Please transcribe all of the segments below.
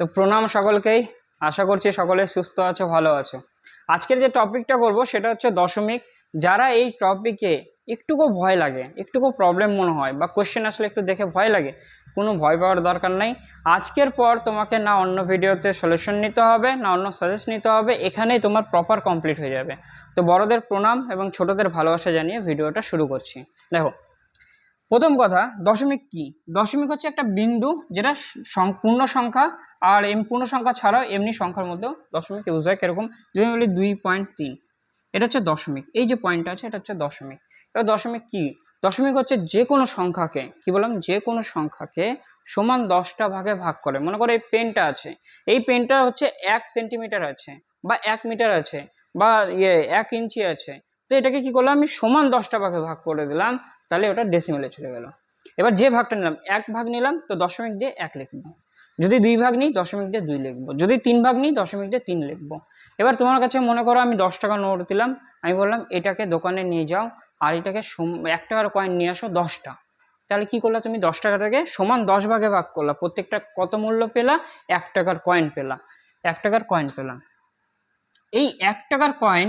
তো প্রণাম সকলকেই। আশা করছি সকলে সুস্থ আছো, ভালো আছো। আজকের যে টপিকটা করব সেটা হচ্ছে দশমিক। যারা এই টপিকে একটুকু ভয় লাগে, একটুকু প্রবলেম মনে হয় বা কোশ্চেন আসলে একটু দেখে ভয় লাগে, কোনো ভয় পাওয়ার দরকার নাই। আজকের পর তোমাকে না অন্য ভিডিওতে সলিউশন নিতে হবে, না অন্য সাজেস্ট নিতে হবে, এখানেই তোমার প্রপার কমপ্লিট হয়ে যাবে। তো বড়দের প্রণাম এবং ছোটদের ভালোবাসা জানিয়ে ভিডিওটা শুরু করছি। দেখো প্রথম কথা, দশমিক কি? দশমিক হচ্ছে একটা বিন্দু যেটা পূর্ণ সংখ্যা আর এম, পূর্ণ সংখ্যা ছাড়াও এমনি সংখ্যার মধ্যেও দশমিক ইউজ হয় কীরকম? যদি বলি দুই পয়েন্ট তিন, এটা হচ্ছে দশমিক। এই যে পয়েন্টটা আছে, এটা হচ্ছে দশমিক। এবার দশমিক কি? দশমিক হচ্ছে যে কোনো সংখ্যাকে, কি বললাম? যে কোনো সংখ্যাকে সমান দশটা ভাগে ভাগ করে। মনে করো এই পেনটা আছে। এই পেনটা হচ্ছে এক সেন্টিমিটার আছে বা এক মিটার আছে বা ইয়ে এক ইঞ্চি আছে। তো এটাকে কি করলাম? আমি সমান দশটা ভাগে ভাগ করে দিলাম। তাহলে ওটা ডেসিমেলে চলে গেল। এবার যে ভাগটা নিলাম, এক ভাগ নিলাম, তো দশমিক দিয়ে এক লিখব। যদি দুই ভাগ নিই, দশমিক দিয়ে দুই লিখব। যদি তিন ভাগ নিই, দশমিক দিয়ে তিন লিখব। এবার তোমার কাছে মনে করো, আমি দশ টাকা নোট দিলাম। আমি বললাম, এটাকে দোকানে নিয়ে যাও আর এটাকে এক টাকার কয়েন নিয়ে আসো দশটা। তাহলে কি করলা তুমি? দশ টাকাটাকে সমান দশ ভাগে ভাগ করলা। প্রত্যেকটা কত মূল্য পেলা? এক টাকার কয়েন পেলা। এক টাকার কয়েন পেলাম এই এক টাকার কয়েন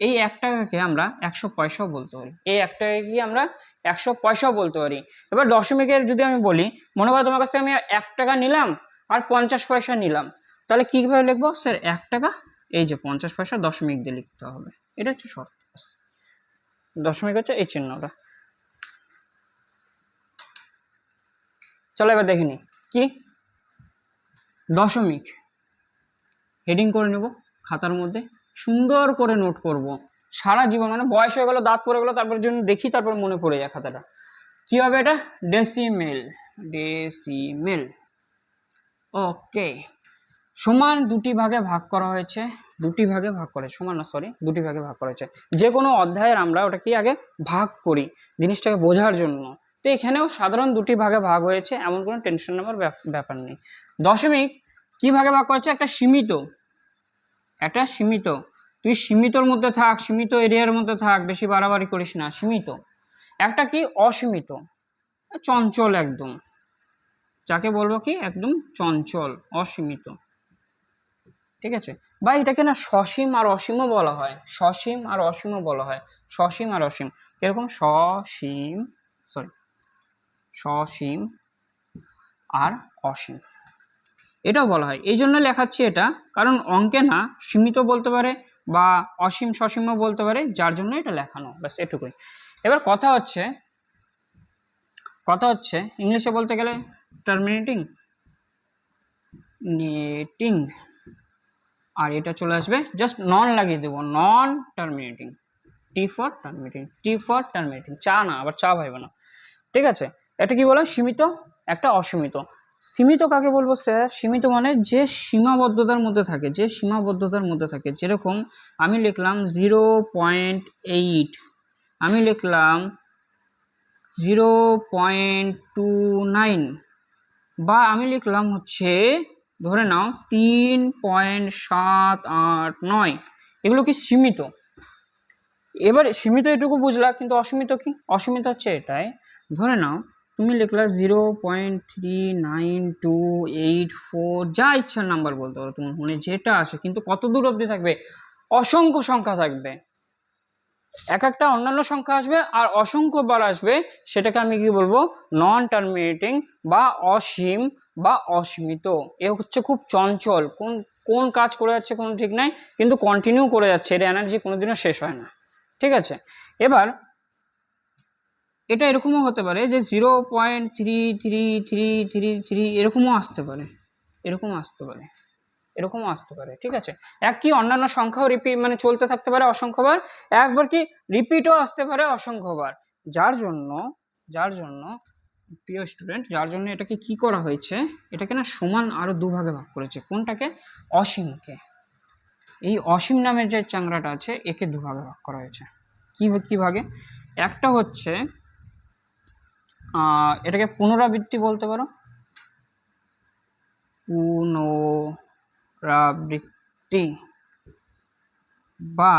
এই এক টাকাকে আমরা একশো পয়সাও বলতে পারি। এই এক টাকাকে আমরা একশো পয়সাও বলতে পারি। এবার দশমিকের যদি আমি বলি, মনে করো তোমার কাছে আমি এক টাকা নিলাম আর পঞ্চাশ পয়সা নিলাম, তাহলে কীভাবে লিখব? স্যার, এক টাকা, এই যে পঞ্চাশ পয়সা দশমিক দিয়ে লিখতে হবে। এটা হচ্ছে শর্ত। দশমিক হচ্ছে এই চিহ্নটা। চলো এবার দেখে নিই কি? দশমিক। হেডিং করে নেব খাতার মধ্যে। সুন্দর করে নোট করব। সারা জীবন মানে বয়স হয়ে গেলো, দাঁত পড়ে গেলো, তারপর জন্য দেখি, তারপর মনে পড়ে যায় খাতাটা। কী হবে এটা? ডেসিমেল ডেসিমেল ওকে সমান দুটি ভাগে ভাগ করা হয়েছে। দুটি ভাগে ভাগ করে, সমান না সরি দুটি ভাগে ভাগ করা হয়েছে। যে কোনো অধ্যায়ের আমরা ওটা কি আগে ভাগ করি জিনিসটাকে বোঝার জন্য। তো এখানেও সাধারণ দুটি ভাগে ভাগ হয়েছে, এমন কোনো টেনশন নেওয়ার ব্যাপ- ব্যাপার নেই। দশমিক কি ভাগে ভাগ করেছে? একটা সীমিত। একটা সীমিত। তুই সীমিতর মধ্যে থাক, সীমিত এরিয়ার মধ্যে থাক, বেশি বাড়াবাড়ি করিস না, সীমিত। একটা কি? অসীমিত। চঞ্চল একদম। যাকে বলব কি? একদম চঞ্চল, অসীমিত। ঠিক আছে? বা এটাকে না সসীম আর অসীমও বলা হয়। সসীম আর অসীমও বলা হয়। সসীম আর অসীম। এরকম সসীম সরি সসীম আর অসীম। এটাও বলা হয়। এই জন্য লেখাচ্ছি এটা, কারণ অঙ্কে না, সীমিত বলতে পারে বা অসীম সসীমও বলতে পারে, যার জন্য এটা লেখানো। ব্যাস, এটুকুই। এবার কথা হচ্ছে কথা হচ্ছে ইংলিশে বলতে গেলে টার্মিনেটিং, নেটিং, আর এটা চলে আসবে, জাস্ট নন লাগিয়ে দেবো, non terminating, T for terminating, T for terminating, চা না, আবার চা ভাইবে না। ঠিক আছে? এটা কি বলে? সীমিত, একটা অসীমিত। সীমিত কাকে বলব স্যার? সীমিত মানে যে সীমাবদ্ধতার মধ্যে থাকে, যে সীমাবদ্ধতার মধ্যে থাকে। যেরকম আমি লিখলাম জিরো পয়েন্ট এইট, আমি লিখলাম জিরো পয়েন্ট টু নাইন, বা আমি লিখলাম হচ্ছে, ধরে নাও তিন পয়েন্ট সাত আট নয়, এগুলো কি সীমিত? এবার সীমিত এটুকু বুঝলা, কিন্তু অসীমিত কি? অসীমিত হচ্ছে এটাই। ধরে নাও তুমি লিখলা zero point three nine two eight four যা ইচ্ছার নাম্বার বলতে পারো তোমার মনে যেটা আসে, কিন্তু কত দূর অবধি থাকবে? অসংখ্য সংখ্যা থাকবে। এক একটা অন্যান্য সংখ্যা আসবে, আর অসংখ্য বার আসবে, সেটাকে আমি কি বলব? নন টার্মিনেটিং বা অসীম বা অসীমিত। এ হচ্ছে খুব চঞ্চল, কোন কোন কাজ করে যাচ্ছে কোনো ঠিক নাই, কিন্তু কন্টিনিউ করে যাচ্ছে, এর এনার্জি কোনোদিনও শেষ হয় না। ঠিক আছে? এবার এটা এরকমও হতে পারে যে zero point three three three three three এরকমও আসতে পারে এরকম আসতে পারে, এরকমও আসতে পারে, ঠিক আছে? এক কি অন্যান্য সংখ্যাও রিপিট মানে চলতে থাকতে পারে অসংখ্যবার, একবার কি রিপিটও আসতে পারে অসংখ্যবার। যার জন্য যার জন্য, প্রিয় স্টুডেন্ট যার জন্য এটাকে কি করা হয়েছে, এটাকে না সমান আরও দুভাগে ভাগ করেছে। কোনটাকে? অসীমকে। এই অসীম নামের যে চাংড়াটা আছে, একে দুভাগে ভাগ করা হয়েছে। কী কী ভাগে? একটা হচ্ছে এটাকে পুনরাবৃত্তি বলতে পারো? পুনরাবৃত্তি। বা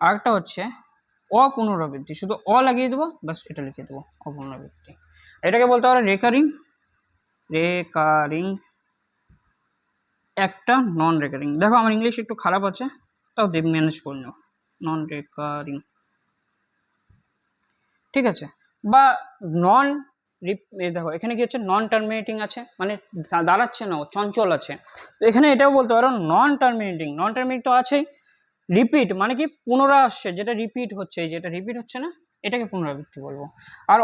আরেকটা হচ্ছে অপুনরাবৃত্তি। শুধু অ লাগিয়ে দেবো, ব্যাস এটা লিখে দেবো, অপুনরাবৃত্তি। এটাকে বলতে পারো রেকারিং। রেকারিং একটা নন রেকারিং দেখো আমার ইংলিশ একটু খারাপ আছে, তাও দেব ম্যানেজ করে নাও নন রেকারিং ঠিক আছে? বা নন দেখো, এখানে কি হচ্ছে? নন টার্মিনেটিং আছে মানে দাঁড়াচ্ছে না চঞ্চল আছে। তো এখানে এটাও বলতে পারো নন টার্মিনেটিং নন টার্মিনেটিং তো আছেই। রিপিট মানে কি? পুনরা আসছে যেটা রিপিট হচ্ছে যেটা রিপিট হচ্ছে না, এটাকে পুনরাবৃত্তি বলব। আর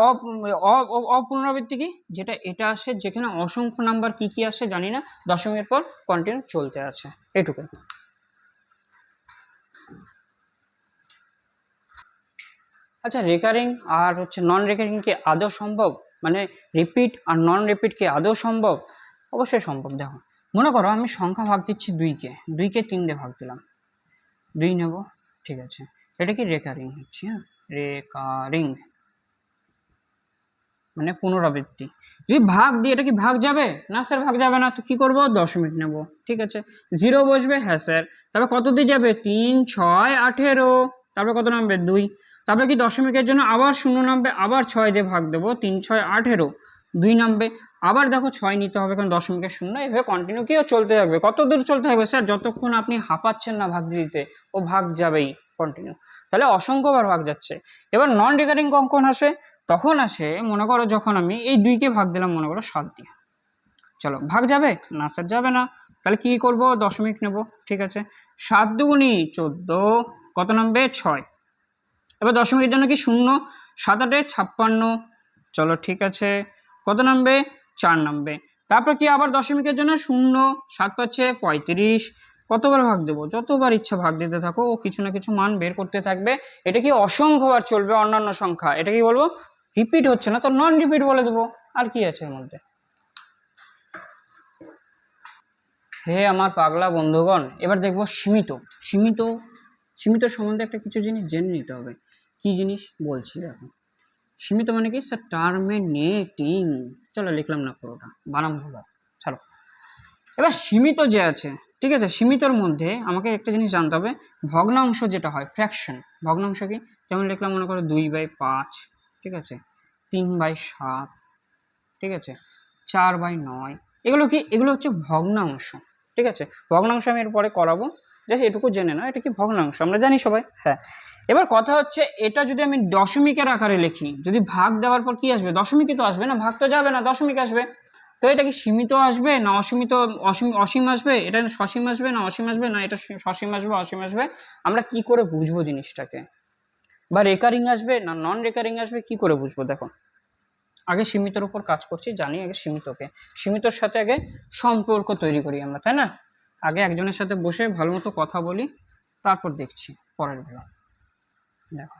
অপুনরাবৃত্তি কি? যেটা এটা আসে, যেখানে অসংখ্য নাম্বার কি কি আসে, জানি না। দশমিকের পর কন্টিনিউ চলতে আছে এটুকু আচ্ছা রেকারিং আর হচ্ছে নন রেকারিং কি আদৌ সম্ভব? মানে রিপিট আর নন রিপিট কি আদৌ সম্ভব? অবশ্যই সম্ভব, দেখো। মনে করো আমি সংখ্যা ভাগ দিচ্ছি দুইকে দুইকে তিন দিয়ে ভাগ দিলাম। দুই নেব, ঠিক আছে। এটা কি রেকারিং হচ্ছে হ্যাঁ? রেকারিং মানে পুনরাবৃত্তি। যদি ভাগ দিই, এটা কি ভাগ যাবে? না স্যার, ভাগ যাবে না, তো কী করব? দশমিক নেব, ঠিক আছে? জিরো বসবে হ্যাঁ স্যার। তারপর কত দিয়ে যাবে? তিন, ছয়, আঠেরো। তারপরে কত নামবে? দুই। তারপরে কি দশমিকের জন্য আবার শূন্য নামবে, আবার ছয় দিয়ে ভাগ দেবো, তিন, ছয়, আঠেরো, দুই নামবে, আবার দেখো ছয় নিতে হবে কারণ দশমিকের শূন্য এভাবে কন্টিনিউ কিও চলতে থাকবে। কত দূর চলতে থাকবে? স্যার, যতক্ষণ আপনি হাঁপাচ্ছেন না ভাগ দিতে ও ভাগ যাবেই কন্টিনিউ তাহলে অসংখ্যবার ভাগ যাচ্ছে। এবার নন রিকারিং কখন আসে? তখন আসে, মনে করো যখন আমি এই দুইকে ভাগ দিলাম, মনে করো সাত দিয়ে। চলো, ভাগ যাবে? না স্যার, যাবে না। তাহলে কি করব? দশমিক নেব, ঠিক আছে। সাত দুগুনি চোদ্দ, কত নামবে? ছয়। এবার দশমিকের জন্য কি শূন্য? সাত আটে ছাপ্পান্ন। চলো ঠিক আছে। কত নামবে? চার নামবে। তারপর কি আবার দশমিকের জন্য শূন্য? সাত পাচ্ছে পঁয়ত্রিশ। কতবার ভাগ দেবো? যতবার ইচ্ছা ভাগ দিতে থাকো। ও কিছু না কিছু মান বের করতে থাকবে। এটা কি অসংখ্যবার চলবে অন্যান্য সংখ্যা? এটা কি বলব? রিপিট হচ্ছে না তো? নন রিপিট বলে দেবো। আর কি আছে এর মধ্যে? হে আমার পাগলা বন্ধুগণ, এবার দেখব সীমিত। সীমিত? সীমিত সম্বন্ধে একটা কিছু জিনিস জেনে নিতে হবে। কি জিনিস বলছি দেখো? সীমিত মানে কি? স্যার টার্মিনেটিং চলো লিখলাম না পুরোটা, বানাম ভুল চলো এবার সীমিত যে আছে, ঠিক আছে? সীমিতর মধ্যে আমাকে একটা জিনিস জানতে হবে, ভগ্নাংশ যেটা হয় ফ্র্যাকশন ভগ্নাংশ কি? যেমন লিখলাম মনে করো দুই বাই পাঁচ, ঠিক আছে? তিন বাই সাত, ঠিক আছে? চার বাই নয়, এগুলো কি? এগুলো হচ্ছে ভগ্নাংশ, ঠিক আছে? ভগ্নাংশ আমি এরপরে করাবো। জাস্ট এটুকু জেনে নাও, এটা কি ভগ্নাংশ? আমরা জানি সবাই হ্যাঁ। এবার কথা হচ্ছে, এটা যদি আমি দশমিকের আকারে লিখি, যদি ভাগ দেওয়ার পর কি আসবে? দশমিকই তো আসবে না, ভাগ তো যাবে না, দশমিক আসবে। তো এটা কি সীমিত আসবে না অসীমিত, অসীম অসীম আসবে? এটা সসীম আসবে না অসীম আসবে? না, এটা সসীম আসবে, অসীম আসবে? আমরা কি করে বুঝব জিনিসটাকে? বা রেকারিং আসবে না নন রেকারিং আসবে? কি করে বুঝব? দেখো। আগে সীমিতর উপর কাজ করছি, জানি আগে সীমিতকে। সীমিতর সাথে আগে সম্পর্ক তৈরি করি আমরা, তাই না? আগে একজনের সাথে বসে ভালো মতো কথা বলি, তারপর দেখছি পরের বেলা দেখো।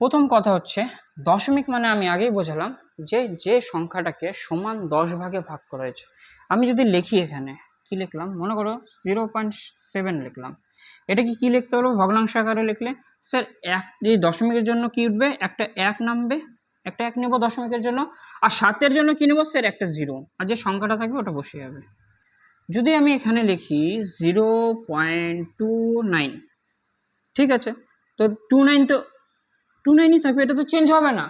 প্রথম কথা হচ্ছে, দশমিক মানে আমি আগেই বোঝালাম যে যে সংখ্যাটাকে সমান দশ ভাগে ভাগ করা হয়েছে। আমি যদি লিখি এখানে, কি লিখলাম? মনে করো জিরো পয়েন্ট সেভেন লিখলাম। এটা কি, কী লিখতে পারব ভগ্নাংশ আকারে লিখলে? স্যার, এক যে দশমিকের জন্য কি উঠবে? একটা এক নামবে। একটা এক নেব দশমিকের জন্য। আর সাতের জন্য কী নেব? স্যার, একটা জিরো আর যে সংখ্যাটা থাকবে, ওটা বসে যাবে। যদি আমি এখানে লিখি জিরো পয়েন্ট টু নাইন ঠিক আছে? তো টু নাইন তো টু নাইনই থাকবে, এটা তো চেঞ্জ হবে না।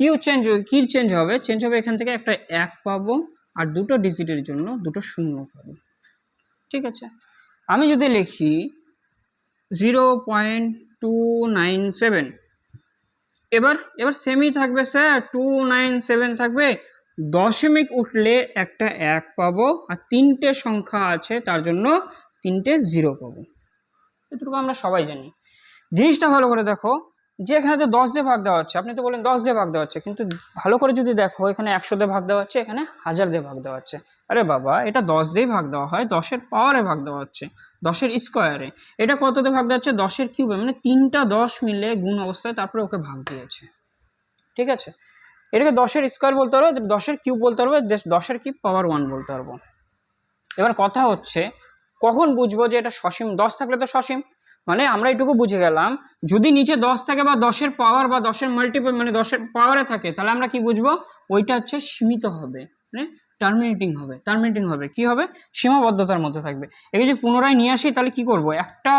কিউ চেঞ্জ কী চেঞ্জ হবে? চেঞ্জ হবে এখান থেকে একটা এক পাবো, আর দুটো ডিজিটের জন্য দুটো শূন্য পাবো। ঠিক আছে? আমি যদি লিখি zero point two nine seven এবার এবার সেমই থাকবে স্যার টু নাইন সেভেন থাকবে দশমিক উঠলে একটা এক পাবো আর তিনটে সংখ্যা আছে, তার জন্য তিনটে জিরো পাবো। এটুকু আমরা সবাই জানি। জিনিসটা ভালো করে দেখো, যে এখানে তো দশ দিয়ে ভাগ দেওয়া হচ্ছে, আপনি তো বলেন দশ দিয়ে ভাগ দেওয়া হচ্ছে, কিন্তু ভালো করে যদি দেখো, এখানে একশো দিয়ে ভাগ দেওয়া হচ্ছে, এখানে হাজার দিয়ে ভাগ দেওয়া হচ্ছে। আরে বাবা, এটা দশ দিয়েই ভাগ দেওয়া হয়, দশের পাওয়ারে ভাগ দেওয়া হচ্ছে, দশের স্কোয়ারে। এটা কততে ভাগ দেওয়া হচ্ছে? দশের কিউবে মানে তিনটা দশ মিলে গুণ অবস্থায় তারপরে ওকে ভাগ দিয়েছে। ঠিক আছে? এটাকে দশের স্কোয়ার বলতে পারব, দশের কিউব বলতে পারব দেশ- দশের কিউব পাওয়ার ওয়ান বলতে পারব। এবার কথা হচ্ছে, কখন বুঝব যে এটা সসীম? দশ থাকলে তো সসীম। মানে আমরা এটুকু বুঝে গেলাম, যদি নিচে দশ থাকে বা দশের পাওয়ার বা দশের মাল্টিপল মানে দশের পাওয়ারে থাকে, তাহলে আমরা কি বুঝব? ওইটা হচ্ছে সীমিত হবে। মানে টার্মিনেটিং হবে টার্মিনেটিং হবে। কি হবে? সীমাবদ্ধতার মধ্যে থাকবে। একে যদি পুনরায় নিয়ে আসি, তাহলে কি করব? একটা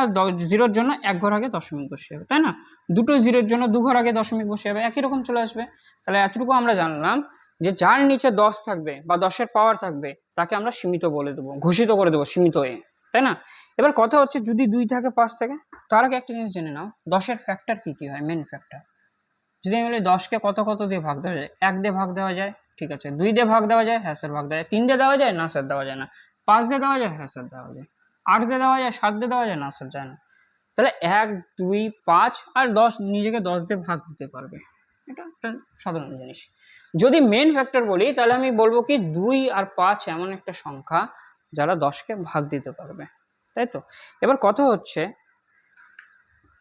জিরোর জন্য এক ঘর আগে দশমিক বসে যাবে তাই না? দুটো জিরোর জন্য দু ঘর আগে দশমিক বসে যাবে একই রকম চলে আসবে। তাহলে এতটুকু আমরা জানলাম যে যার নিচে দশ থাকবে বা দশের পাওয়ার থাকবে, তাকে আমরা সীমিত বলে দেবো, ঘোষিত করে দেবো, সীমিত এ, তাই না? এবার কথা হচ্ছে যদি দুই থাকে, পাঁচ থাকে, তার আগে একটা জিনিস জেনে নাও, দশের ফ্যাক্টর কী কী হয়? মেন ফ্যাক্টর যদি আমি বলি দশকে কত কত দিয়ে ভাগ দেওয়া যায়? এক দিয়ে ভাগ দেওয়া যায় ঠিক আছে? দুই দিয়ে ভাগ দেওয়া যায় হ্যাঁ স্যার ভাগ দেওয়া যায়। তিন দিয়ে দেওয়া যায় না স্যার দেওয়া যায় না। পাঁচ দিয়ে দেওয়া যায় হ্যাঁ স্যার দেওয়া যায়। আট দিয়ে দেওয়া যায় সাত দিয়ে দেওয়া যায় না স্যার যায় না। তাহলে এক, দুই, পাঁচ আর দশ নিজেকে দশ দিয়ে ভাগ দিতে পারবে। এটা একটা সাধারণ জিনিস। যদি মেন ফ্যাক্টর বলি, তাহলে আমি বলব কি, দুই আর পাঁচ এমন একটা সংখ্যা যারা দশকে ভাগ দিতে পারবে। তাই তো? এবার কথা হচ্ছে,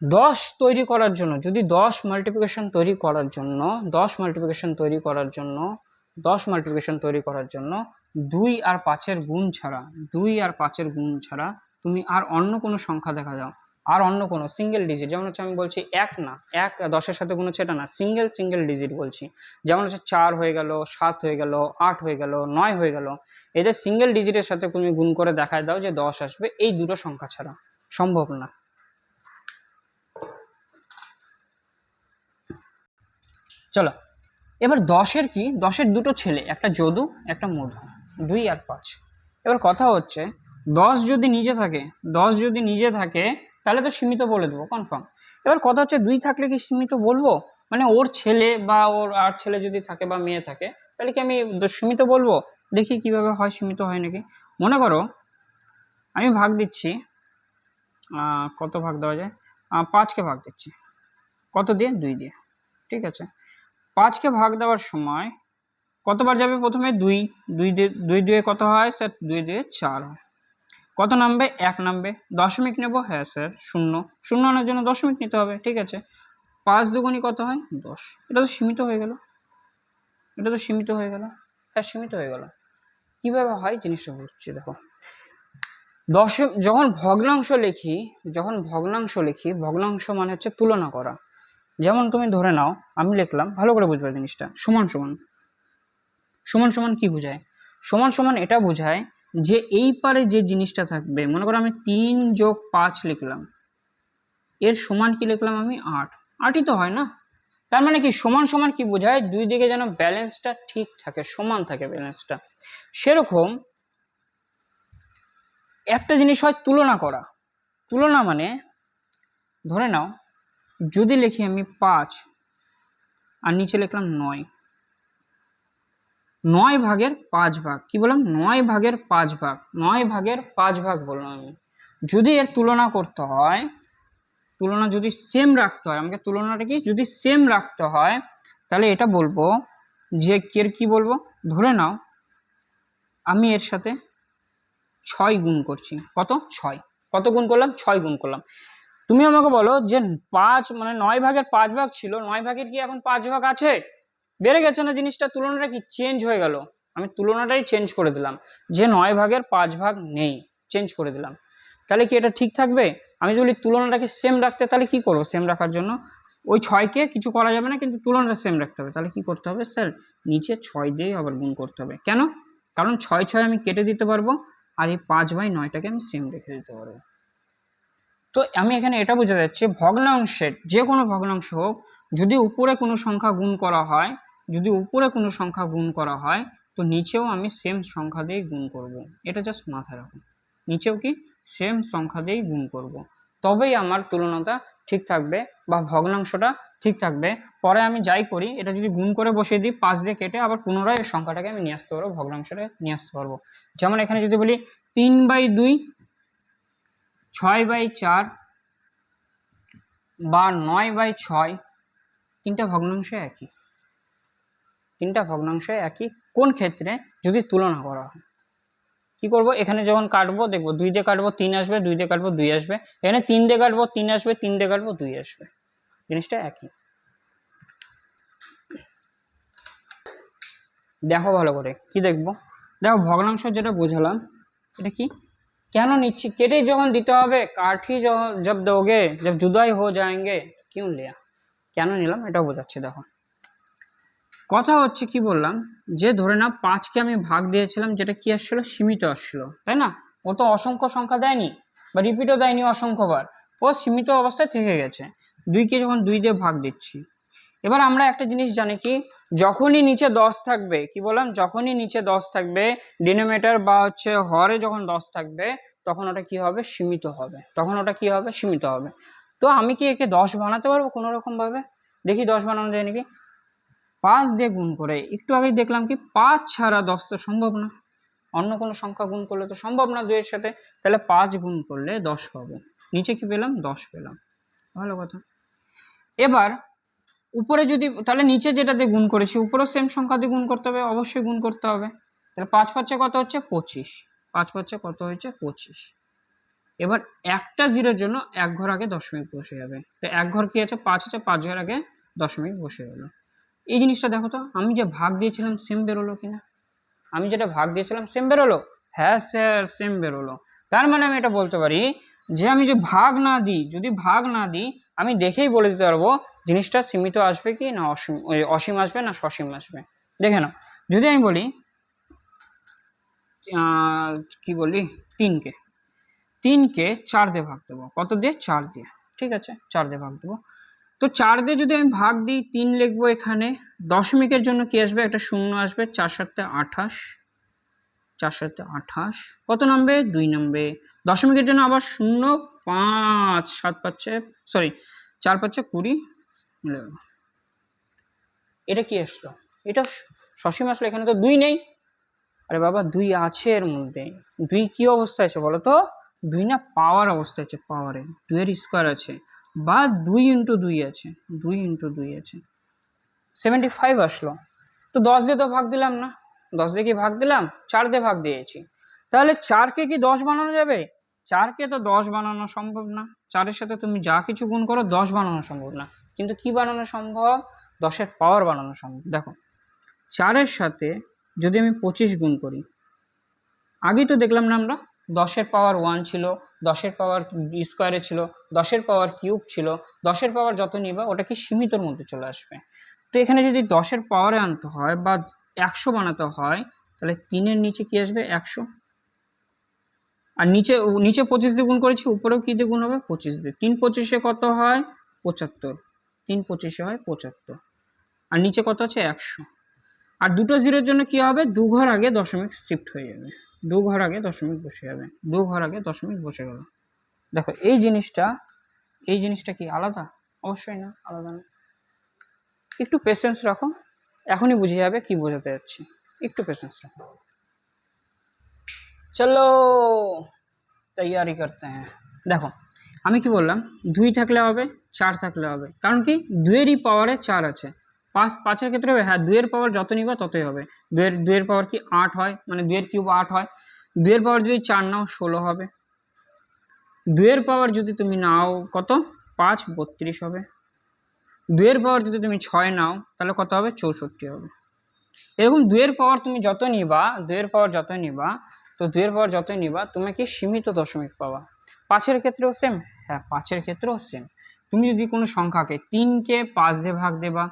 দশ তৈরি করার জন্য, যদি দশ মাল্টিপ্লিকেশন তৈরি করার জন্য, দশ মাল্টিপ্লিকেশন তৈরি করার জন্য দশ মাল্টিপ্লিকেশন তৈরি করার জন্য দুই আর পাঁচের গুণ ছাড়া, দুই আর পাঁচের গুণ ছাড়া তুমি আর অন্য কোনো সংখ্যা দেখা যাও। আর অন্য কোনো সিঙ্গেল ডিজিট যেমন হচ্ছে আমি বলছি এক না, এক দশের সাথে কোনো এটা না সিঙ্গেল সিঙ্গেল ডিজিট বলছি। যেমন হচ্ছে চার হয়ে গেল, সাত হয়ে গেল, আট হয়ে গেল, নয় হয়ে গেল, এদের সিঙ্গেল ডিজিটের সাথে তুমি গুণ করে দেখায় দাও যে দশ আসবে এই দুটো সংখ্যা ছাড়া। সম্ভব না। চলো। এবার দশের কি? দশের দুটো ছেলে, একটা যদু, একটা মধু, দুই আর পাঁচ। এবার কথা হচ্ছে, দশ যদি নিজে থাকে, দশ যদি নিজে থাকে, তাহলে তো সীমিত বলে দেবো কনফার্ম এবার কথা হচ্ছে, দুই থাকলে কি সীমিত বলব? মানে ওর ছেলে বা ওর আর ছেলে যদি থাকে বা মেয়ে থাকে, তাহলে কি আমি সীমিত বলব? দেখি কীভাবে হয়, সীমিত হয় নাকি। মনে করো, আমি ভাগ দিচ্ছি কত ভাগ দেওয়া যায়? পাঁচকে ভাগ দিচ্ছি। কত দিয়ে? দুই দিয়ে। ঠিক আছে? পাঁচকে ভাগ দেওয়ার সময় কতবার যাবে প্রথমে? দুই দুই দুই দুয়ে কত হয়? স্যার, দুই দিয়ে চার হয়। কত নামবে? এক নামবে। দশমিক নেব? হ্যাঁ স্যার, শূন্য। শূন্য আনার জন্য দশমিক নিতে হবে, ঠিক আছে। পাঁচ দুগুণি কত হয়? দশ। এটা তো সীমিত হয়ে গেল। এটা তো সীমিত হয়ে গেল। হ্যাঁ সীমিত হয়ে গেল। কীভাবে হয়? জিনিসটা বুঝছি, দেখো। দশ যখন ভগ্নাংশ লিখি, যখন ভগ্নাংশ লিখি, ভগ্নাংশ মানে হচ্ছে তুলনা করা। যেমন তুমি ধরে নাও, আমি লিখলাম, ভালো করে বুঝবে জিনিসটা। সমান সমান। সমান সমান কি বোঝায়? সমান সমান এটা বোঝায় যে এই পারে যে জিনিসটা থাকবে, মনে করো আমি তিন যোগ পাঁচ লিখলাম। এর সমান কি লিখলাম আমি? আট। আটই তো হয় না। তার মানে কি সমান সমান কি বোঝায়? দুই দিকে যেন ব্যালেন্সটা ঠিক থাকে, সমান থাকে ব্যালেন্সটা। সেরকম একটা জিনিস হয় তুলনা করা। তুলনা মানে ধরে নাও যদি লিখি আমি পাঁচ, আর নিচে লিখলাম নয়। নয় ভাগের পাঁচ ভাগ, কি বললাম? নয় ভাগের পাঁচ ভাগ, নয় ভাগের পাঁচ ভাগ বললাম আমি। যদি এর তুলনা করতে হয়, তুলনা যদি সেম রাখতে হয়, আমাকে তুলনাটা কি? যদি সেম রাখতে হয়, তাহলে এটা বলব যে এর কি বলব? ধরে নাও, আমি এর সাথে ছয় গুণ করছি। কত? ছয়। কত গুণ করলাম? ছয় গুণ করলাম। তুমি আমাকে বলো যে পাঁচ মানে নয় ভাগের পাঁচ ভাগ ছিল, নয় ভাগের কি এখন পাঁচ ভাগ আছে? বেড়ে গেছে না জিনিসটা? তুলনাটা কি চেঞ্জ হয়ে গেল? আমি তুলনাটাই চেঞ্জ করে দিলাম, যে নয় ভাগের পাঁচ ভাগ নেই চেঞ্জ করে দিলাম। তাহলে কি এটা ঠিক থাকবে? আমি যদি তুলনাটাকে সেম রাখতে, তাহলে কি করব সেম রাখার জন্য? ওই ছয়কে কিছু করা যাবে না, কিন্তু তুলনাটা সেম রাখতে হবে। তাহলে কি করতে হবে? স্যার, নিচে ছয় দিয়ে আবার গুণ করতে হবে। কেন? কারণ ছয় ছয় আমি কেটে দিতে পারব, আর এই পাঁচ বাই নয়টাকে আমি সেম রেখে দিতে পারব। তো আমি এখানে এটা বোঝা যাচ্ছে, ভগ্নাংশের যে কোনো ভগ্নাংশ হোক, যদি উপরে কোনো সংখ্যা গুণ করা হয়, যদি উপরে কোনো সংখ্যা গুণ করা হয়, তো নিচেও আমি সেম সংখ্যা দিয়েই গুণ করব। এটা জাস্ট মাথায় রাখুন নিচেও কি সেম সংখ্যা দিয়েই গুণ করব। তবেই আমার তুলনাটা ঠিক থাকবে বা ভগ্নাংশটা ঠিক থাকবে পরে আমি যাই করি, এটা যদি গুণ করে বসিয়ে দিই, পাঁচ দিয়ে কেটে আবার পুনরায় সংখ্যাটাকে আমি নিয়ে আসতে পারব ভগ্নাংশটা নিয়ে আসতে পারব যেমন এখানে যদি বলি তিন বাই দুই ছয় বাই চার বা নয় বাই ছয়, তিনটা ভগ্নাংশ একই। তিনটা ভগ্নাংশ একই। কোন ক্ষেত্রে? যদি তুলনা করা হয়। কি করব? এখানে যখন কাটবো, দেখব দুই দিয়ে কাটবো, তিন আসবে, দুই দিয়ে কাটবো, দুই আসবে। এখানে তিন দিয়ে কাটবো, তিন আসবে, তিন দিয়ে কাটবো, দুই আসবে। জিনিসটা একই। দেখো ভালো করে, কি দেখব? দেখো, ভগ্নাংশ যেটা বোঝালাম, এটা কি? কেন নিচ্ছি? কেটে যখন দিতে হবে, কাঠি যখন জব দোগে, জব জুদাই হয়ে যায়গে কিউ লিয়া? কেন নিলাম? এটাও বোঝাচ্ছি, দেখো। কথা হচ্ছে কি বললাম? যে ধরে না পাঁচকে আমি ভাগ দিয়েছিলাম, যেটা কি আসছিল? সীমিত আসছিল, তাই না? ও তো অসংখ্য সংখ্যা দেয়নি, বা রিপিটও দেয়নি অসংখ্যবার। ও সীমিত অবস্থায় থেকে গেছে। দুইকে যখন দুই দিয়ে ভাগ দিচ্ছি এবার আমরা একটা জিনিস জানি কি, যখনই নিচে দশ থাকবে, কি বললাম? যখনই নিচে দশ থাকবে ডিনোমিনেটর বা হচ্ছে হরে যখন দশ থাকবে, তখন ওটা কি হবে? সীমিত হবে। তখন ওটা কি হবে? সীমিত হবে। তো আমি কি একে দশ বানাতে পারব কোনো রকমভাবে দেখি দশ বানানো যায় নাকি? পাঁচ দিয়ে গুণ করে, একটু আগেই দেখলাম কি, পাঁচ ছাড়া দশ তো সম্ভব না। অন্য কোনো সংখ্যা গুণ করলে তো সম্ভব না দুইয়ের সাথে। তাহলে পাঁচ গুণ করলে দশ পাবো নিচে কি পেলাম? দশ পেলাম। ভালো কথা। এবার উপরে যদি, তাহলে নিচে যেটা দিয়ে গুণ করেছি, উপরেও সেম সংখ্যা দিয়ে গুণ করতে হবে, অবশ্যই গুণ করতে হবে। তাহলে পাঁচ পাঁচে কত হচ্ছে? পঁচিশ। পাঁচ পাঁচে কত হয়েছে? পঁচিশ। এবার একটা জিরোর জন্য এক ঘর আগে দশমিক বসে যাবে। তো এক ঘর কী আছে? পাঁচ আছে, পাঁচ ঘর আগে দশমিক বসে গেলো। এই জিনিসটা দেখো তো, আমি যে ভাগ দিয়েছিলাম সেম বেরোলো কিনা? আমি যেটা ভাগ দিয়েছিলাম সেম বেরোলো? হ্যাঁ স্যার সেম বেরোলো। তার মানে আমি এটা বলতে পারি যে আমি যে ভাগ না দিই, যদি ভাগ না দিই আমি দেখেই বলে দিতে পারব, জিনিসটা সীমিত আসবে কি না অসীম, ওই অসীম আসবে না সসীম আসবে। দেখে নাও, যদি আমি বলি কি বলি, তিনকে তিনকে চার দিয়ে ভাগ দেবো। কত দিয়ে? চার দিয়ে। ঠিক আছে, চার দিয়ে ভাগ দেবো। তো চার দিয়ে যদি আমি ভাগ দিই, তিন লিখব এখানে, দশমিকের জন্য কি আসবে? একটা শূন্য আসবে, চার সাতটা আঠাশ। চার সাতে আঠাশ। কত নামবে দুই নামবে দশমিকের জন্য আবার শূন্য, পাঁচ, সাত পাচ্ছে সরি চার পাচ্ছে কুড়ি এটা কি আসলো? এটা সসীম আসলো, এখানে তো দুই নেই। আরে বাবা, দুই আছে এর মধ্যে। দুই কি অবস্থায় আছে বলো তো? দুই না পাওয়ার অবস্থায় আছে, পাওয়ারে। দুইয়ের স্কোয়ার আছে। বা দুই ইন্টু দুই আছে, দুই ইন্টু দুই আছে। সেভেন্টি ফাইভ আসলো। তো দশ দিয়ে তো ভাগ দিলাম না। দশ দিয়ে কি ভাগ দিলাম? চার দিয়ে ভাগ দিয়েছি। তাহলে চারকে কি দশ বানানো যাবে? চারকে তো দশ বানানো সম্ভব না। চারের সাথে তুমি যা কিছু গুণ করো, দশ বানানো সম্ভব না। কিন্তু কি বানানো সম্ভব? দশের পাওয়ার বানানো সম্ভব। দেখো, চারের সাথে যদি আমি পঁচিশ গুণ করি, আগেই তো দেখলাম না আমরা, দশের পাওয়ার ওয়ান ছিল, দশের পাওয়ার স্কোয়ারে ছিল, দশের পাওয়ার কিউব ছিল, দশের পাওয়ার যত নিবা, ওটা কি সীমিতর মধ্যে চলে আসবে। তো এখানে যদি দশের পাওয়ারে আনতে হয় বা একশো বানাতে হয়, তাহলে তিনের নিচে কি আসবে? একশো। আর নিচে নিচে পঁচিশ দিয়ে গুণ করেছি, উপরেও কী দিয়ে গুণ হবে? পঁচিশ দিয়ে। তিন পঁচিশে কত হয়? পঁচাত্তর। তিন পঁচিশে হয় পঁচাত্তর। আর নিচে কত আছে? একশো। আর দুটো জিরোর জন্য কি হবে? দু ঘর আগে দশমিক শিফট হয়ে যাবে। দু ঘর আগে দশমিক বসে যাবে। দু ঘর আগে দশমিক বসে গেল। দেখো, এই জিনিসটা এই জিনিসটা কি আলাদা? অবশ্যই না, আলাদা না। একটু পেশেন্স রাখো। এখনই বুঝে যাবে কি বোঝাতে যাচ্ছি। একটু পেশেন্স রাখো। চলো, তৈয়ারি করতে হ্যাঁ। দেখো, আমি কি বললাম? দুই থাকলে হবে, চার থাকলে হবে। কারণ কি? দুয়েরই পাওয়ারে চার আছে। পাঁচ, পাঁচের ক্ষেত্রে হবে হ্যাঁ দুয়ের পাওয়ার যত নিবা ততই হবে। দুয়ের দুয়ের পাওয়ার কি আট হয়? মানে দুয়ের কিউব আট হয়। দুয়ের পাওয়ার যদি চার নাও, ষোলো হবে। দুয়ের পাওয়ার যদি তুমি নাও, কত? পাঁচ, বত্রিশ হবে। দুয়ের পাওয়ার যদি তুমি ছয় নাও, তাহলে কত হবে? চৌষট্টি হবে। এরকম দুয়ের পাওয়ার তুমি যত নিবা দুয়ের পাওয়ার যত নিবা, তো দুয়ের পাওয়ার যতই নিবা, তুমি কি সীমিত দশমিক পাওয়া পাঁচের ক্ষেত্রেও সেম হ্যাঁ পাঁচের ক্ষেত্রেও সেম তুমি যদি কোনো সংখ্যাকে তিনকে পাঁচ দিয়ে ভাগ দেবা,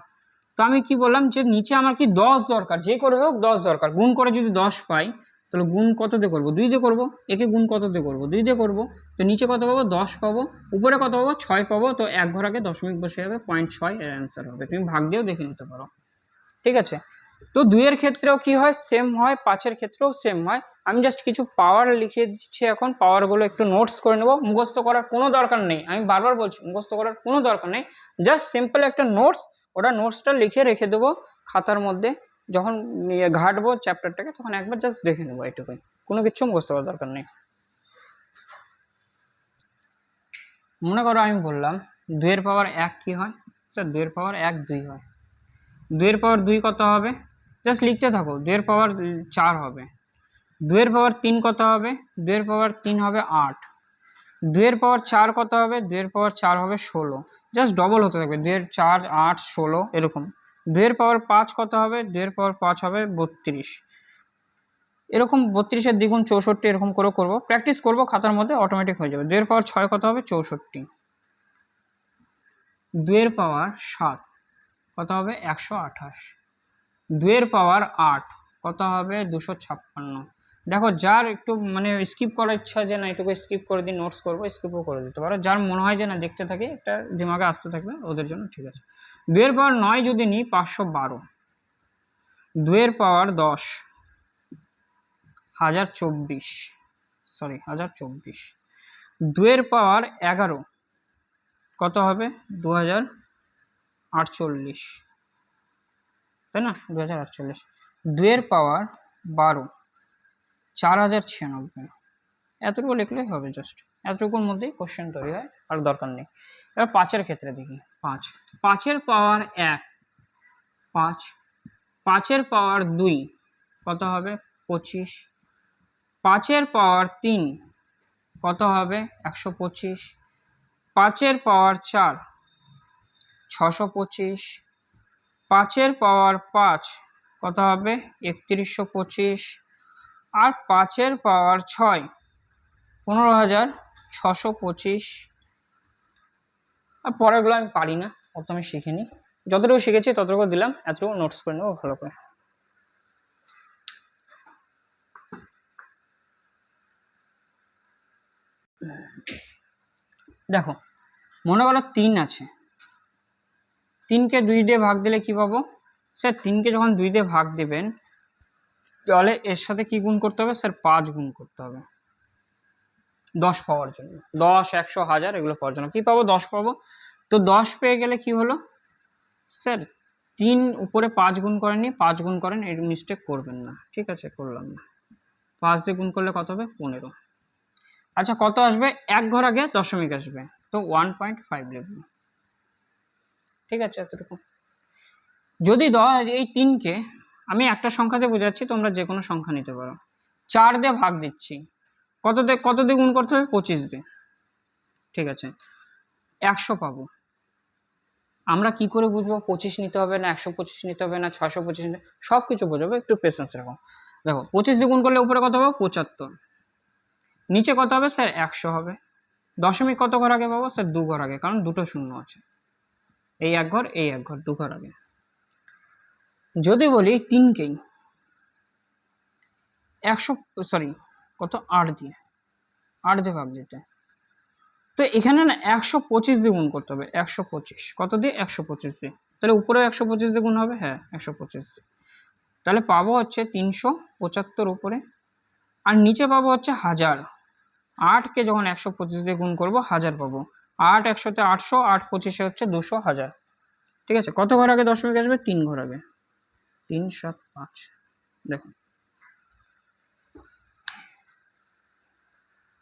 তো আমি কি বললাম যে নিচে আমার কি দশ দরকার, যে করে হোক দশ দরকার। গুণ করে যদি দশ পাই তাহলে গুণ কত দিয়ে করব? দুই দিয়ে করব? একে গুণ কত দিয়ে করব? দুই দিয়ে করব? তো নিচে কত পাবো? দশ পাবো। উপরে কত পাবো? ছয় পাবো। তো এক ঘর আগে দশমিক বসে যাবে পয়েন্ট ছয় এর অ্যান্সার হবে। তুমি ভাগ দিয়েও দেখে নিতে পারো। ঠিক আছে? তো দুইয়ের ক্ষেত্রেও কি হয়? সেম হয়। পাঁচের ক্ষেত্রেও সেম হয়। আমি জাস্ট কিছু পাওয়ার লিখে দিচ্ছি এখন পাওয়ারগুলো একটু নোটস করে নেব। মুখস্থ করার কোনো দরকার নেই। আমি বারবার বলছি, মুখস্থ করার কোনো দরকার নেই। জাস্ট সিম্পল একটা নোটস ওটা নোটসটা লিখে রেখে দেবো খাতার মধ্যে। যখন ইয়ে ঘাটবো চ্যাপ্টারটাকে তখন একবার জাস্ট দেখে নেব এটুকুই। কোনো কিছু মুখস্থ করার দরকার নেই। মনে করো আমি বললাম, দুইয়ের পাওয়ার এক কি হয়? স্যার দুইয়ের পাওয়ার এক দুই হয়। দুইয়ের পাওয়ার দুই কত হবে? জাস্ট লিখতে থাকো, দুইয়ের পাওয়ার চার হবে। দুয়ের পাওয়ার তিন কত হবে? দুইয়ের পাওয়ার তিন হবে আট। দুয়ের পাওয়ার চার কত হবে? দুইয়ের পাওয়ার চার হবে ষোলো। জাস্ট ডবল হতে থাকবে, দুইয়ের চার, আট, ষোলো, এরকম। দুইয়ের পাওয়ার পাঁচ কত হবে? দুইয়ের পাওয়ার পাঁচ হবে বত্রিশ। এরকম বত্রিশের দ্বিগুণ চৌষট্টি এরকম করে করব। প্র্যাকটিস করব, খাতার মধ্যে অটোমেটিক হয়ে যাবে। দুইয়ের পাওয়ার ছয় কত হবে? চৌষট্টি। দুয়ের পাওয়ার সাত কত হবে? একশো আঠাশ। দুয়ের পাওয়ার আট কত হবে? দুশো ছাপ্পান্ন। দেখো, যার একটু মানে স্কিপ করার ইচ্ছা যে না, এটুকু স্কিপ করে দিই নোটস করব স্কিপও করে দিতে পারো। যার মনে হয় যে না, দেখতে থাকি, একটা দিমাগে আসতে থাকবে, ওদের জন্য ঠিক আছে। দুয়ের পাওয়ার নয় যদি নিই, পাঁচশো বারো। দুয়ের পাওয়ার দশ, হাজার চব্বিশ সরি হাজার চব্বিশ। দুয়ের পাওয়ার এগারো, কত হবে? দু হাজার আটচল্লিশ। তাই না? দু হাজার আটচল্লিশ। দুয়ের পাওয়ার বারো চার হাজার ছিয়ানব্বই। এতটুকু লিখলেই হবে জাস্ট এতটুকুর মধ্যেই কোশ্চেন তৈরি হয়, আর দরকার নেই। এবার পাঁচের ক্ষেত্রে দেখি। পাঁচ। পাঁচের পাওয়ার এক। পাঁচ। পাঁচের পাওয়ার দুই। কত হবে? পঁচিশ। পাঁচের পাওয়ার তিন। কত হবে? একশো পঁচিশ। পাঁচের পাওয়ার চার। ছশো পঁচিশ। পাঁচের পাওয়ার পাঁচ। কত হবে? একত্রিশশো পঁচিশ। আর পাঁচের পাওয়ার ছয়। পনেরো হাজার ছশো পঁচিশ। আর পরেরগুলো আমি পারি না, অত আমি শিখিনি। যতটুকু শিখেছি ততটুকু দিলাম, এতটুকু নোটস করে নেব, ভালো করে। দেখো, মনে করো তিন আছে। তিনকে দুই দিয়ে ভাগ দিলে কি পাবো? স্যার, তিনকে যখন দুই দিয়ে ভাগ দেবেন, তাহলে এর সাথে কি গুণ করতে হবে? স্যার, পাঁচ গুণ করতে হবে। দশ পাওয়ার জন্য। দশ, একশো, হাজার এগুলো পাওয়ার জন্য। কী পাবো? দশ পাবো। তো দশ পেয়ে গেলে কি হলো? স্যার, তিন উপরে পাঁচ গুণ করেননি পাঁচ গুণ করেন, এর মিস্টেক করবেন না। ঠিক আছে, করলাম না। পাঁচ দিয়ে গুণ করলে কত হবে? পনেরো। আচ্ছা কত আসবে? এক ঘর আগে দশমিক আসবে। তো ওয়ান পয়েন্ট ফাইভ লিখব। ঠিক আছে, এতটুকু। যদি দ এই তিনকে আমি একটা সংখ্যাতে বোঝাচ্ছি, তোমরা যে কোনো সংখ্যা নিতে পারো। চার দিয়ে ভাগ দিচ্ছি। কত দিয়ে কত দিয়ে গুণ করতে হবে? পঁচিশ দিয়ে ঠিক আছে। একশো পাবো। আমরা কি করে বুঝব? পঁচিশ নিতে হবে না, একশো পঁচিশ নিতে হবে না ছশো পঁচিশ নিতে সব কিছু বোঝাবো, একটু পেশেন্স রাখো। দেখো পঁচিশ দিয়ে গুণ করলে উপরে কত হবে পঁচাত্তর। নিচে কত হবে? স্যার, একশো হবে। দশমিক কত ঘর আগে পাবো? স্যার, দু ঘর আগে, কারণ দুটো শূন্য আছে। এই এক ঘর, এই এক ঘর, দু ঘর আগে। যদি বলি তিনকেই, একশো সরি কত? আট দিয়ে। আট দিয়ে ভাগ দিতে তো এখানে না একশো পঁচিশ দিয়ে গুণ করতে হবে, একশো পঁচিশ। কত দিয়ে? একশো পঁচিশ দিয়ে। তাহলে উপরেও একশো পঁচিশ দিয়ে গুণ হবে? হ্যাঁ একশো পঁচিশ দিয়ে। তাহলে পাবো হচ্ছে তিনশো পঁচাত্তর উপরে। আর নিচে পাবো হচ্ছে হাজার। আটকে যখন একশো পঁচিশ দিয়ে গুণ করব, হাজার পাবো। আট একশোতে আটশো, আট পঁচিশে হচ্ছে দুশো হাজার। ঠিক আছে? কত ঘর আগে দশমিক আসবে? তিন ঘর আগে তিন, সাত, পাঁচ। দেখুন।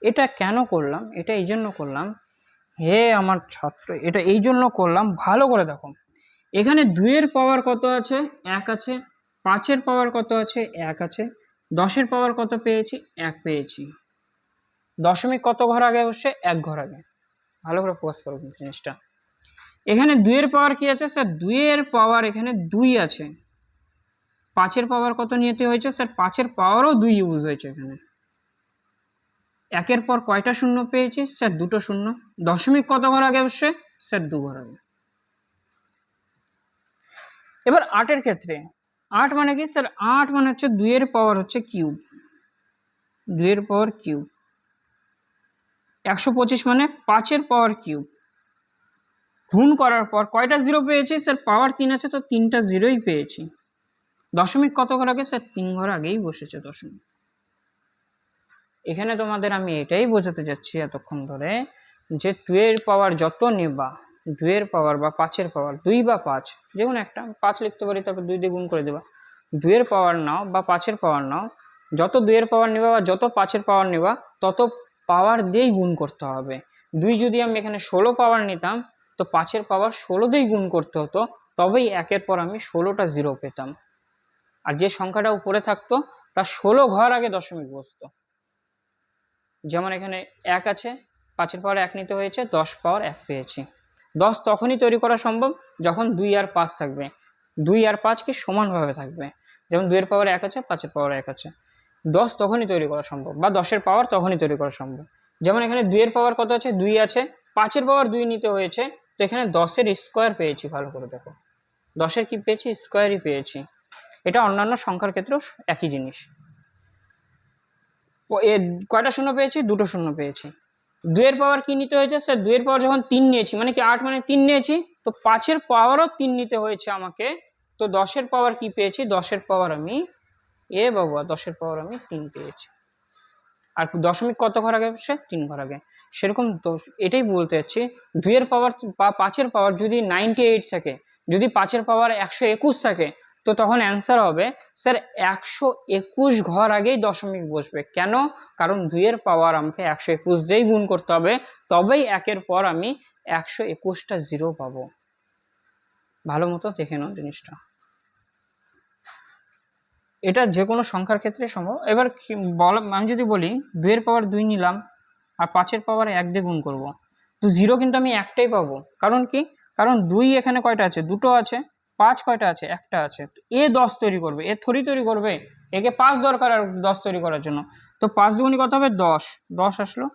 এটা কেন করলাম? এটা এই জন্য করলাম। হে আমার ছাত্র, এটা এই জন্য করলাম। ভালো করে দেখো। এখানে দুইয়ের পাওয়ার কত আছে? এক আছে। পাঁচের পাওয়ার কত আছে? এক আছে। দশের পাওয়ার কত পেয়েছি? এক পেয়েছি। দশমিক কত ঘর আগে বসে? এক ঘর আগে। ভালো করে ফোকাস করো জিনিসটা। এখানে দুইয়ের পাওয়ার কি আছে? স্যার, দুইয়ের পাওয়ার এখানে দুই আছে। পাঁচের পাওয়ার কত নিতে হয়েছে? স্যার, পাঁচের পাওয়ারও দুই ইউজ হয়েছে এখানে। একের পর কয়টা শূন্য পেয়েছি? স্যার, দুটো শূন্য। দশমিক কত ঘর আগে বসে স্যার, দু ঘর আগে। এবার আটের ক্ষেত্রে। আট মানে কি? স্যার, আট মানে হচ্ছে দুইয়ের পাওয়ার হচ্ছে কিউব দুইয়ের পাওয়ার কিউব একশো পঁচিশ মানে পাঁচের পাওয়ার কিউব গুণ করার পর কয়টা জিরো পেয়েছি? স্যার পাওয়ার তিন আছে, তো তিনটা জিরোই পেয়েছি। দশমিক কত ঘর আগে? স্যার, তিন ঘর আগেই বসেছে দশমিক। এখানে তোমাদের আমি এটাই বোঝাতে যাচ্ছি এতক্ষণ ধরে যে দুয়ের পাওয়ার যত নেবা দুয়ের পাওয়ার বা পাঁচের পাওয়ার, দুই বা পাঁচ, যে কোনো একটা, পাঁচ লিখতে পারি, তারপর দুই দিয়ে গুণ করে দেবা। দুয়ের পাওয়ার নাও বা পাঁচের পাওয়ার নাও, যত দুয়ের পাওয়ার নেবা বা যত পাঁচের পাওয়ার নেবা, তত পাওয়ার দিয়েই গুণ করতে হবে। দুই যদি আমি এখানে ষোলো পাওয়ার নিতাম, তো পাঁচের পাওয়ার ষোলো দিয়েই গুণ করতে হতো, তবেই একের পর আমি ষোলোটা জিরো পেতাম। আর যে সংখ্যাটা উপরে থাকতো, তার ষোলো ঘর আগে দশমিক বসতো। যেমন এখানে এক আছে, পাঁচের পাওয়ার এক নিতে হয়েছে, দশ পাওয়ার এক পেয়েছি। দশ তখনই তৈরি করা সম্ভব যখন দুই আর পাঁচ থাকবে। দুই আর পাঁচ কি সমানভাবে থাকবে। যেমন দুইয়ের পাওয়ার এক আছে, পাঁচের পাওয়ার এক আছে। দশ তখনই তৈরি করা সম্ভব বা দশের পাওয়ার তখনই তৈরি করা সম্ভব। যেমন এখানে দুইয়ের পাওয়ার কত আছে? দুই আছে। পাঁচের পাওয়ার দুই নিতে হয়েছে। তো এখানে দশের স্কোয়ার পেয়েছি ভালো করে দেখো। দশের কি পেয়েছি? স্কোয়ারই পেয়েছি। এটা অন্যান্য সংখ্যার ক্ষেত্রেও একই জিনিস। এ কয়টা শূন্য পেয়েছি? দুটো শূন্য পেয়েছি। দুয়ের পাওয়ার কি নিতে হয়েছে? স্যার দুয়ের পাওয়ার যখন তিন নিয়েছি মানে কি আট মানে তিন নিয়েছি? তো পাঁচের পাওয়ারও তিন নিতে হয়েছে আমাকে। তো দশের পাওয়ার কি পেয়েছি? দশের পাওয়ার আমি এ বাবা, দশের পাওয়ার আমি তিন পেয়েছি। আর দশমিক কত ঘর আগে? বসে তিন ঘর আগে। সেরকম এটাই বলতে চাচ্ছি। দুইয়ের পাওয়ার পাঁচের পাওয়ার যদি নাইনটি এইট থাকে, যদি পাঁচের পাওয়ার একশো একুশ থাকে তো তখন অ্যান্সার হবে, স্যার, একশো একুশ ঘর আগেই দশমিক বসবে। কেন? কারণ দুইয়ের পাওয়ার আমাকে একশো একুশ দিয়েই গুণ করতে হবে। তবেই একের পর আমি একশো একুশটা জিরো পাবো। ভালো মতো দেখে নাও জিনিসটা। এটা যে কোনো সংখ্যার ক্ষেত্রে সম্ভব। এবার বল, আমি যদি বলি, দুইয়ের পাওয়ার দুই নিলাম আর পাঁচের পাওয়ার এক দিয়ে গুণ করব। তো জিরো কিন্তু আমি একটাই পাবো। কারণ কি? কারণ দুই এখানে কয়টা আছে? দুটো আছে। পাঁচ কয়টা আছে, একটা আছে। এ দশ তৈরি করবে, এ থরি তৈরি করবে, একে পাঁচ দরকার আর দশ তৈরি করার জন্য। তো পাঁচ দুগুণি কত হবে? দশ। দশ আসলো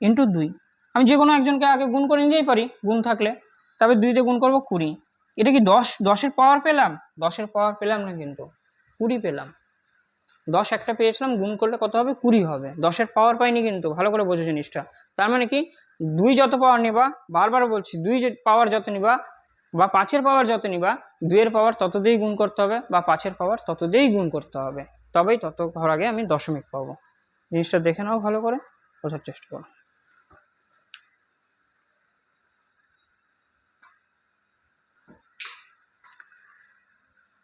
ইন্টু দুই। আমি যে কোনো একজনকে আগে গুণ করে নিতেই পারি, গুণ থাকলে। তবে দুইতে গুণ করব কুড়ি। এটা কি দশ? দশের পাওয়ার পেলাম? দশের পাওয়ার পেলাম না কিন্তু। কুড়ি পেলাম। দশ একটা পেয়েছিলাম, গুণ করলে কত হবে? কুড়ি হবে। দশের পাওয়ার পাইনি কিন্তু, ভালো করে বোঝো জিনিসটা। তার মানে কি? দুই যত পাওয়ার নিবা, বারবার বলছি, দুই পাওয়ার যত নিবা বা পাঁচের পাওয়ার যত নিবা, দুইয়ের পাওয়ার তত দিয়েই গুণ করতে হবে বা পাঁচের পাওয়ার তত দিয়েই গুণ করতে হবে। তবেই তত ঘর আগে আমি দশমিক পাবো। জিনিসটা দেখে নাও ভালো করে, বোঝার চেষ্টা করো।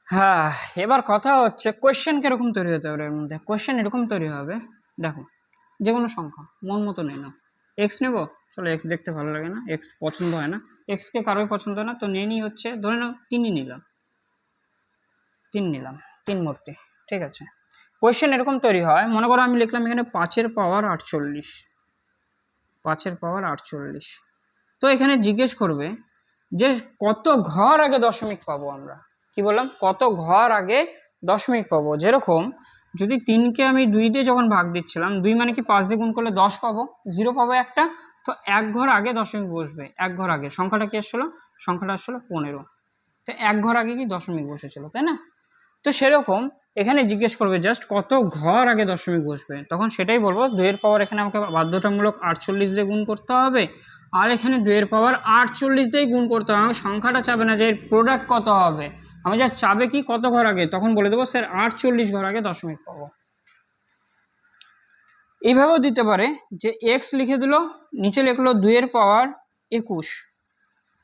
হ্যাঁ এবার কথা হচ্ছে কোয়েশ্চেন কীরকম তৈরি হতে পারে এর মধ্যে? কোয়েশ্চেন এরকম তৈরি হবে। দেখো যে কোনো সংখ্যা, মন মতো নেই না এক্স নেব? চলো এক্স দেখতে ভালো লাগে না এক্স পছন্দ হয় না। এক্সকে কারোই পছন্দ না, তো নিয়ে নিই হচ্ছে, ধরে নাও তিনই নিলাম। তিন নিলাম, তিন মূর্তি, ঠিক আছে। কোয়েশ্চেন এরকম তৈরি হয়, মনে করো আমি লিখলাম এখানে পাঁচের পাওয়ার আটচল্লিশ। পাঁচের পাওয়ার আটচল্লিশ। তো এখানে জিজ্ঞেস করবে যে কত ঘর আগে দশমিক পাবো আমরা? কি বললাম? কত ঘর আগে দশমিক পাবো? যেরকম যদি তিনকে আমি দুই দিয়ে যখন ভাগ দিচ্ছিলাম, দুই মানে কি পাঁচ দিয়ে গুণ করলে দশ পাবো? জিরো পাবো একটা তো এক ঘর আগে দশমিক বসবে, এক ঘর আগে। সংখ্যাটা কি আসছিল? সংখ্যাটা আসছিল পনেরো। তো এক ঘর আগে কি দশমিক বসেছিল, তাই না? তো সেরকম এখানে জিজ্ঞেস করবে, জাস্ট কত ঘর আগে দশমিক বসবে? তখন সেটাই বলব দুয়ের পাওয়ার এখানে আমাকে বাধ্যতামূলক আটচল্লিশ দিয়ে গুণ করতে হবে, আর এখানে দুয়ের পাওয়ার আটচল্লিশ দিয়ে গুণ করতে হবে। আমাকে সংখ্যাটা চাবে না যে এর প্রোডাক্ট কত হবে। আমি জাস্ট চাবে কি কত ঘর আগে? তখন বলে দেবো, স্যার, আটচল্লিশ ঘর আগে দশমিক পাবো। এইভাবেও দিতে পারে যে এক্স লিখে দিল, নিচে লিখলো দুইয়ের পাওয়ার একুশ,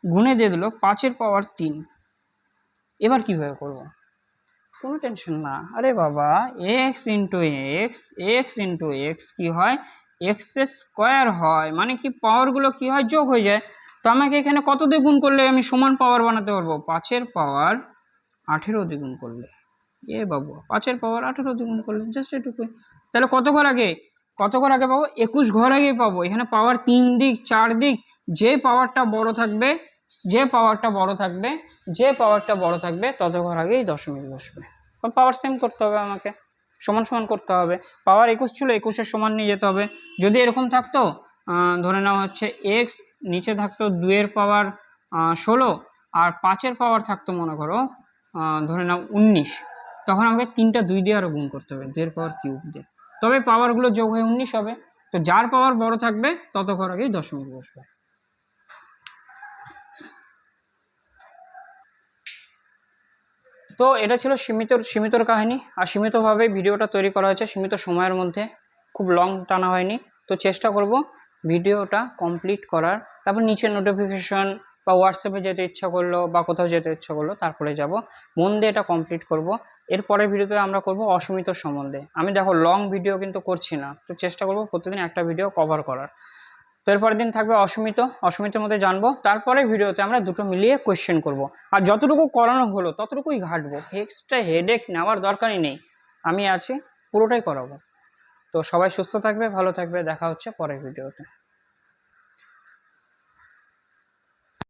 গুণে দিয়ে দিল পাঁচের পাওয়ার তিন। এবার কীভাবে করব? কোনো টেনশন না। আরে বাবা x into x x into x কী হয়? এক্স স্কোয়ার হয় মানে কি পাওয়ারগুলো কি হয়? যোগ হয়ে যায়। তো আমাকে এখানে কত দিয়ে গুণ করলে আমি সমান পাওয়ার বানাতে পারব? পাঁচের পাওয়ার আঠেরো দ্বিগুণ করলে। এ বাবু, পাঁচের পাওয়ার আঠেরো দ্বিগুণ করলে জাস্ট এটুকুই। তাহলে কত ঘর আগে? কত ঘর আগে পাবো? একুশ ঘর আগেই পাবো। এখানে পাওয়ার তিন দিক, চার দিক, যে পাওয়ারটা বড় থাকবে, যে পাওয়ারটা বড় থাকবে, যে পাওয়ারটা বড় থাকবে তত ঘর আগেই দশমিক বসবে। পাওয়ার সেম করতে হবে আমাকে। সমান সমান করতে হবে। পাওয়ার একুশ ছিল একুশের সমান নিয়ে যেতে হবে। যদি এরকম থাকতো ধরে নেওয়া হচ্ছে এক্স নিচে থাকতো দুয়ের পাওয়ার ষোলো, আর পাঁচের পাওয়ার থাকতো, মনে করো ধরে নাও উনিশ। তখন আমাকে তিনটা দুই দিয়ে আরও গুণ করতে হবে দুয়ের পাওয়ার কিউব দিয়ে। তবে পাওয়ারগুলো যোগ হয়ে উনিশ হবে। তো যার পাওয়ার বড় থাকবে তত ঘর আগেই দশমিক বসবে। তো এটা ছিল সীমিত সীমিতর কাহিনী। আর সীমিতভাবে ভিডিওটা তৈরি করা হয়েছে, সীমিত সময়ের মধ্যে। খুব লং টানা হয়নি। তো চেষ্টা করব ভিডিওটা কমপ্লিট করার। তারপর নিচে নোটিফিকেশন বা হোয়াটসঅ্যাপে যেতে ইচ্ছা করল বা কোথাও যেতে ইচ্ছা করল, তারপরে যাব। মন দিয়ে এটা কমপ্লিট করব। এরপরের ভিডিওতে আমরা করব অসীমিতর সম্বন্ধে। আমি দেখো লং ভিডিও কিন্তু করছি না। তো চেষ্টা করব প্রতিদিন একটা ভিডিও কভার করার। তো এরপরের দিন থাকবে অসমিত। অসীমিতের মধ্যে জানব। তারপরে ভিডিওতে আমরা দুটো মিলিয়ে কোয়েশ্চেন করব। আর যতটুকু করানো হলো, ততটুকুই ঘাটবো। এক্সট্রা হেডেক নেওয়ার দরকারই নেই। আমি আছি, পুরোটাই করাবো। তো সবাই সুস্থ থাকবে, ভালো থাকবে। দেখা হচ্ছে পরের ভিডিওতে